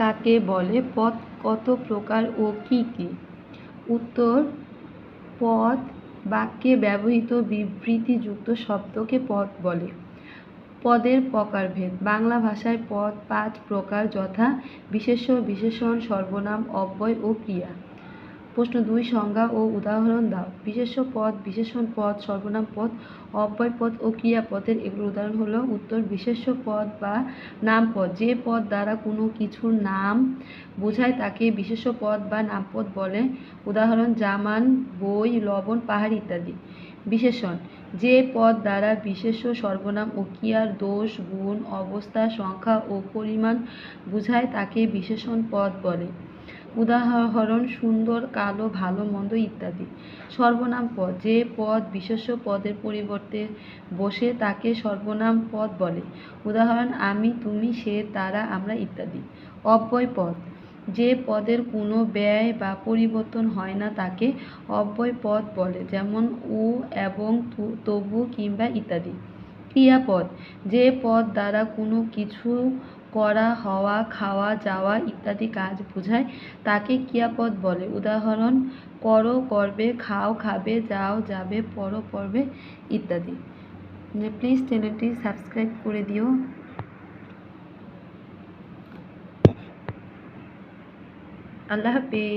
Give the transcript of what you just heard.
কাকে বলে, পথ কত প্রকার ও কি কি? উত্তর, পথ বাক্যে ব্যবহৃত বিবৃতিযুক্ত শব্দকে পথ বলে। পদের প্রকারভেদ, বাংলা ভাষায় পদ পাঁচ প্রকার যথা বিশেষ্য, বিশেষণ, সর্বনাম, অব্যয় ও ক্রিয়া। প্রশ্ন দুই, সংজ্ঞা ও উদাহরণ দাও। বিশেষ্য পদ, বিশেষণ পদ, সর্বনাম পদ, অব্যয় পদ ও ক্রিয়াপদের এগুলোর উদাহরণ হলো উত্তর, বিশেষ্য পদ বা নাম পদ। যে পদ দ্বারা কোনো কিছুর নাম বোঝায় তাকে বিশেষ্য পদ বা নামপদ বলে। উদাহরণ, জামান, বই, লবণ, পাহাড় ইত্যাদি। বিশেষণ, যে পদ দ্বারা বিশেষ্য সর্বনাম ও ক্রিয়ার দোষ, গুণ, অবস্থা, সংখ্যা ও পরিমাণ বোঝায় তাকে বিশেষণ পদ বলে। উদাহরণ, সুন্দর, কালো, ভালো, মন্দ ইত্যাদি। সর্বনাম পদ, যে পদ বিশেষ্য পদের পরিবর্তে বসে তাকে সর্বনাম পদ বলে। উদাহরণ, আমি, তুমি, সে, তারা, আমরা ইত্যাদি। অব্যয় পদ, যে পদের কোনো ব্যয় বা পরিবর্তন হয় না তাকে অব্যয় পদ বলে, যেমন ও এবং তবু কিংবা ইত্যাদি। ক্রিয়াপদ, যে পদ দ্বারা কোনো কিছু করা, হওয়া, খাওয়া, যাওয়া ইত্যাদি কাজ বোঝায়, তাকে ক্রিয়াপদ বলে। উদাহরণ, করো, করবে, খাও, খাবে, যাও, যাবে, পড়ো, পড়বে ইত্যাদি। প্লিজ চ্যানেলটি সাবস্ক্রাইব করে দিও। আল্লাহ হাফিজ।